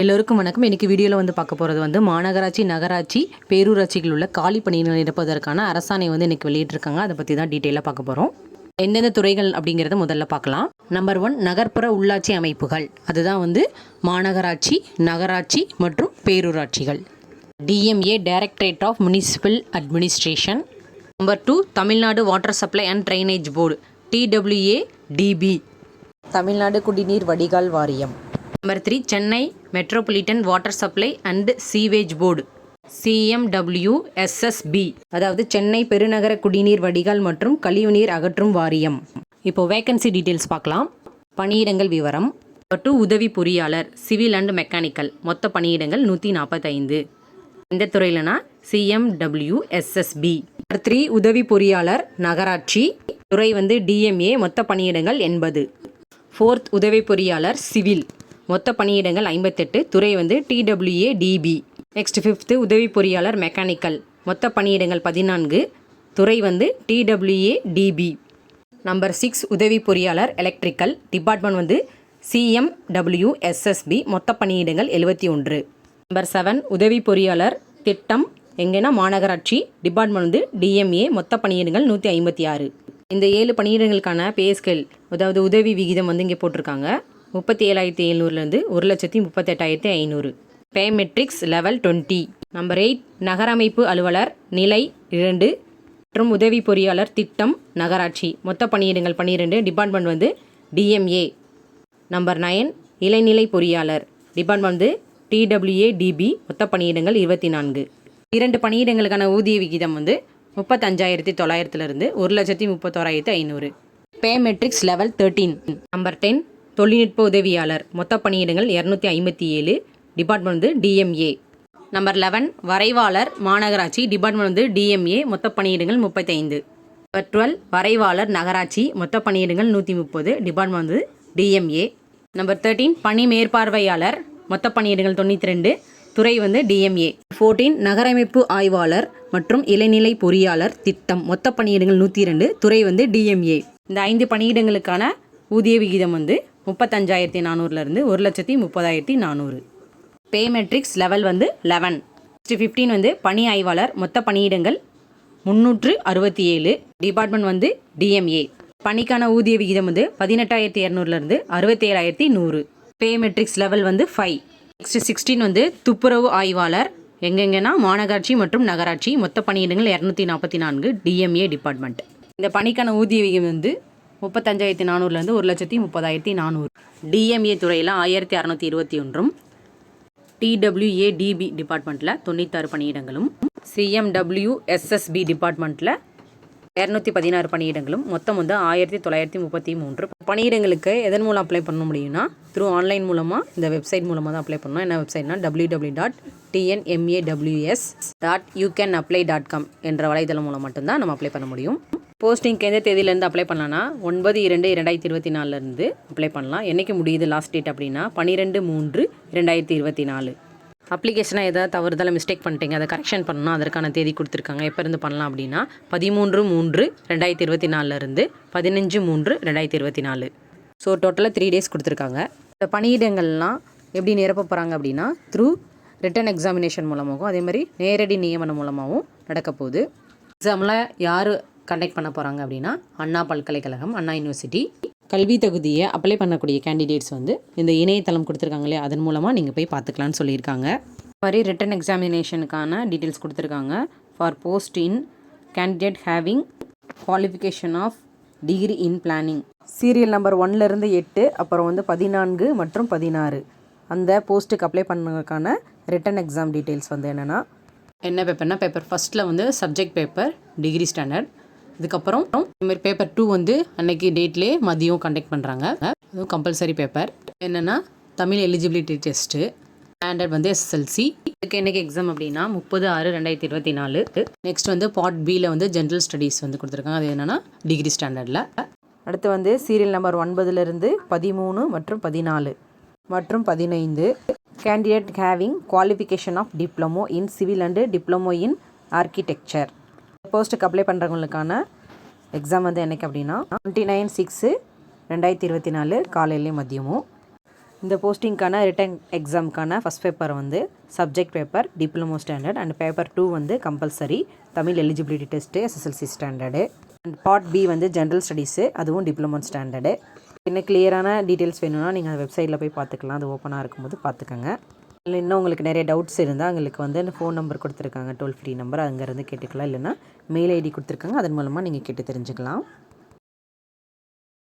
எல்லோருக்கும் வணக்கம். இன்றைக்கி வீடியோவில் வந்து பார்க்க போகிறது வந்து மாநகராட்சி நகராட்சி பேரூராட்சிகள் உள்ள காலி பணியினர் நிரப்புவதற்கான அரசாணை வந்து இன்றைக்கி வெளியிட்டிருக்காங்க. அதை பற்றி தான் டீட்டெயிலாக பார்க்க போகிறோம் எந்தெந்த துறைகள் அப்படிங்கிறத முதல்ல பார்க்கலாம். நம்பர் ஒன் நகர்ப்புற உள்ளாட்சி அமைப்புகள். அதுதான் வந்து மாநகராட்சி நகராட்சி மற்றும் பேரூராட்சிகள். DMA directorate of municipal administration number two Tamil Nadu water supply and drainage board TWA DB Tamil Nadu குடிநீர் வடிகால் வாரியம். Number three Chennai metropolitan water supply and sewage board CMWSSB அதாவது சென்னை பெருநகர குடிநீர் வடிகால் மற்றும் கழிவுநீர் அகற்றும் வாரியம். இப்போ வேகன்சி டீட்டெயில்ஸ் பார்க்கலாம். பணியிடங்கள் விவரம். டூ உதவி பொறியாளர் சிவில் அண்ட் மெக்கானிக்கல் மொத்த பணியிடங்கள் நூற்றி நாற்பத்தைந்து எந்த துறையிலனா சிஎம்டபிள்யூஎஸ்எஸ்பி த்ரீ உதவி பொறியாளர் நகராட்சி துறை வந்து டிஎம்ஏ மொத்த பணியிடங்கள் எண்பது. ஃபோர்த் உதவி பொறியாளர் சிவில் மொத்த பணியிடங்கள் ஐம்பத்தெட்டு. துறை வந்து டிடபிள்யூஏ டிபி நெக்ஸ்ட் ஃபிஃப்த்து உதவி பொறியாளர் மெக்கானிக்கல் மொத்த பணியிடங்கள் பதினான்கு. துறை வந்து டிடபிள்யூஏ டிபி நம்பர் சிக்ஸ் உதவி பொறியாளர் எலக்ட்ரிக்கல் டிபார்ட்மெண்ட் வந்து சிஎம்டபிள்யூஎஸ்எஸ்பி மொத்த பணியிடங்கள் எழுபத்தி ஒன்று. நம்பர் செவன் உதவி பொறியாளர் திட்டம். எங்கன்னா மாநகராட்சி. டிபார்ட்மெண்ட் வந்து டிஎம்ஏ மொத்த பணியிடங்கள் நூற்றி ஐம்பத்தி ஆறு. இந்த ஏழு பணியிடங்களுக்கான பேஸ்கேல் அதாவது உதவி விகிதம் வந்து இங்கே போட்டிருக்காங்க. முப்பத்தி ஏழாயிரத்தி எழுநூறுலேருந்து ஒரு லட்சத்தி முப்பத்தெட்டாயிரத்தி ஐநூறு. Pay matrix level twenty number eight நகரமைப்பு அலுவலர் நிலை இரண்டு. மற்றும் உதவி பொறியாளர் திட்டம் நகராட்சி. மொத்த பணியிடங்கள் பன்னிரெண்டு டிபார்ட்மெண்ட் வந்து டிஎம்ஏ நம்பர் நயன் இளைநிலை பொறியாளர். டிபார்ட்மெண்ட் வந்து டிடபிள்யூஏ டிபி மொத்த பணியிடங்கள் இருபத்தி நான்கு. இரண்டு பணியிடங்களுக்கான ஊதிய விகிதம் வந்து முப்பத்தஞ்சாயிரத்தி தொள்ளாயிரத்துலேருந்து ஒரு லட்சத்தி முப்பத்தோராயிரத்தி ஐநூறு. Pay matrix level thirteen number ten தொழில்நுட்ப உதவியாளர். மொத்த பணியிடங்கள் இரநூத்தி ஐம்பத்தி ஏழு. டிபார்ட்மெண்ட் வந்து டிஎம்ஏ நம்பர் லெவன் வரைவாளர் மாநகராட்சி. டிபார்ட்மெண்ட் வந்து டிஎம்ஏ மொத்த பணியிடங்கள் முப்பத்தைந்து. நம்பர் டுவெல் வரைவாளர் நகராட்சி. மொத்த பணியிடங்கள் நூற்றி முப்பது. டிபார்ட்மெண்ட் வந்து டிஎம்ஏ நம்பர் தேர்ட்டீன் பணி மேற்பார்வையாளர். மொத்த பணியிடங்கள் தொண்ணூற்றி ரெண்டு. துறை வந்து டிஎம்ஏ ஃபோர்டீன் நகரமைப்பு ஆய்வாளர் மற்றும் இளநிலை பொறியாளர் திட்டம். மொத்த பணியிடங்கள் நூற்றி ரெண்டு துறை வந்து டிஎம்ஏ இந்த ஐந்து பணியிடங்களுக்கான ஊதிய விகிதம் வந்து முப்பத்தஞ்சாயிரத்தி நானூறுலேருந்து ஒரு லட்சத்தி முப்பதாயிரத்தி நானூறு. பே மெட்ரிக்ஸ் லெவல் வந்து லெவன் நெக்ஸ்ட் ஃபிஃப்டீன் வந்து பணி ஆய்வாளர் மொத்த பணியிடங்கள் முந்நூற்று அறுபத்தி ஏழு. டிபார்ட்மெண்ட் வந்து டிஎம்ஏ பணிக்கான ஊதிய விகிதம் வந்து பதினெட்டாயிரத்தி இரநூறுலேருந்து அறுபத்தி ஏழாயிரத்தி நூறு. பே மெட்ரிக்ஸ் லெவல் வந்து ஃபைவ் நெக்ஸ்ட் சிக்ஸ்டீன் வந்து துப்புரவு ஆய்வாளர் எங்கெங்கன்னா மாநகராட்சி மற்றும் நகராட்சி மொத்த பணியிடங்கள் இரநூத்தி நாற்பத்தி நான்கு டிஎம்ஏ டிபார்ட்மெண்ட் இந்த பணிக்கான ஊதிய விகிதம் வந்து முப்பத்தஞ்சாயிரத்தி நானூறுலேருந்து ஒரு லட்சத்தி முப்பதாயிரத்தி நானூறு. டிஎம்ஏ துறையில் ஆயிரத்தி அறநூற்றி இருபத்தி ஒன்றும் டிடபிள்யூஏ டிபி டிபார்ட்மெண்ட்டில் தொண்ணூத்தாறு பணியிடங்களும் சிஎம்டபிள்யூ எஸ்எஸ்பி டிபார்ட்மெண்ட்டில் இரநூத்தி பதினாறு பணியிடங்களும் மொத்தம் வந்து ஆயிரத்தி தொள்ளாயிரத்தி முப்பத்தி மூன்று. பணியிடங்களுக்கு எதன் மூலம் அப்ளை பண்ண முடியும்னா த்ரூ ஆன்லைன் மூலமாக இந்த வெப்சைட் மூலமாக தான் அப்ளை பண்ணணும். என்ன வெப்சைட்னா W W dot TNMAWS dot you can apply dot com என்ற வலைதளம் மூலம் மட்டும்தான் நம்ம அப்ளை பண்ண முடியும். போஸ்டிங்க்கு எந்த தேதியிலேருந்து அப்ளை பண்ணலான்னா ஒன்பது இரண்டு இரண்டாயிரத்தி இருபத்தி நாலுலேருந்து அப்ளை பண்ணலாம். என்றைக்கு முடியுது லாஸ்ட் டேட் அப்படின்னா பன்னிரெண்டு மூன்று இரண்டாயிரத்தி இருபத்தி நாலு. அப்ளிகேஷனை எதாவது தவறுதல மிஸ்டேக் பண்ணிட்டீங்க அதை கரெக்ஷன் பண்ணணும் அதற்கான தேதி கொடுத்துருக்காங்க. எப்போ இருந்து பண்ணலாம் அப்படின்னா பதிமூன்று மூன்று ரெண்டாயிரத்தி இருபத்தி நாலுலேருந்து பதினஞ்சு மூன்று ரெண்டாயிரத்தி இருபத்தி நாலு. ஸோ டோட்டலாக த்ரீ டேஸ் கொடுத்துருக்காங்க. இந்த பணியிடங்கள்லாம் எப்படி நிரப்ப போகிறாங்க அப்படின்னா த்ரூ ரிட்டன் எக்ஸாமினேஷன் மூலமாகவும் அதே மாதிரி நேரடி நியமனம் மூலமாகவும் நடக்க போகுது. எக்ஸாமில் யார் கண்டக்ட் பண்ண போகிறாங்க அப்படின்னா அண்ணா பல்கலைக்கழகம் அண்ணா யூனிவர்சிட்டி கல்வி தகுதியை அப்ளை பண்ணக்கூடிய கேண்டிடேட்ஸ் வந்து இந்த இணையதளம் கொடுத்துருக்காங்களே அதன் மூலமாக நீங்கள் போய் பார்த்துக்கலான்னு சொல்லியிருக்காங்க. இந்த மாதிரி ரிட்டன் எக்ஸாமினேஷனுக்கான டீட்டெயில்ஸ் கொடுத்துருக்காங்க. For post in candidate having qualification of degree in planning serial number ஒன்லேருந்து எட்டு அப்புறம் வந்து பதினான்கு மற்றும் பதினாறு. அந்த போஸ்ட்டுக்கு அப்ளை பண்ணதுக்கான ரிட்டன் எக்ஸாம் டீட்டெயில்ஸ் வந்து என்னென்னா என்ன பேப்பர்னா பேப்பர் ஃபஸ்ட்டில் வந்து சப்ஜெக்ட் பேப்பர் டிகிரி ஸ்டாண்டர்ட் இதுக்கப்புறம் இதுமாரி பேப்பர் டூ வந்து அன்னைக்கு டேட்லேயே மதியம் கண்டக்ட் பண்ணுறாங்க அதுவும் கம்பல்சரி பேப்பர் என்னென்னா தமிழ் எலிஜிபிலிட்டி டெஸ்ட்டு ஸ்டாண்டர்ட் வந்து எஸ்எஸ்எல்சி இதுக்கு என்னைக்கு எக்ஸாம் அப்படின்னா முப்பது ஆறு ரெண்டாயிரத்தி இருபத்தி நாலு. நெக்ஸ்ட் வந்து பார்ட் பியில் வந்து ஜென்ரல் ஸ்டடீஸ் வந்து கொடுத்துருக்காங்க. அது என்னென்னா டிகிரி ஸ்டாண்டர்டில் அடுத்து வந்து சீரியல் நம்பர் ஒன்பதுலேருந்து பதிமூணு மற்றும் பதினாலு மற்றும் பதினைந்து. Candidate having qualification of diploma in civil and diploma in architecture போஸ்ட்டுக்கு அப்ளை பண்ணுறவங்களுக்கான எக்ஸாம் வந்து என்றைக்கு அப்படின்னா டுவெண்ட்டி நைன் சிக்ஸு ரெண்டாயிரத்தி இருபத்தி நாலு காலையிலேயும் மதியமும். இந்த போஸ்டிங்க்கான ரிட்டன் எக்ஸாமுக்கான ஃபஸ்ட் பேப்பர் வந்து subject paper diploma standard and paper two வந்து compulsory Tamil eligibility test SSLC standard and part B வந்து ஜென்ரல் ஸ்டடீஸு அதுவும் டிப்ளமோ ஸ்டாண்டர்டு இன்னும் கிளியரான டீட்டெயில்ஸ் வேணும்னா நீங்கள் அந்த வெப்சைட்டில் போய் பார்த்துக்கலாம். அது ஓப்பனாக இருக்கும்போது பார்த்துக்கோங்க. இல்லை இன்னும் உங்களுக்கு நிறைய டவுட்ஸ் இருந்தால் உங்களுக்கு வந்து ஃபோன் நம்பர் கொடுத்துருக்காங்க. டோல் ஃப்ரீ நம்பர் அங்கேருந்து கேட்டுக்கலாம். இல்லைன்னா மெயில் ஐடி கொடுத்துருக்காங்க. அதன் மூலமாக நீங்கள் கேட்டு தெரிஞ்சுக்கலாம்.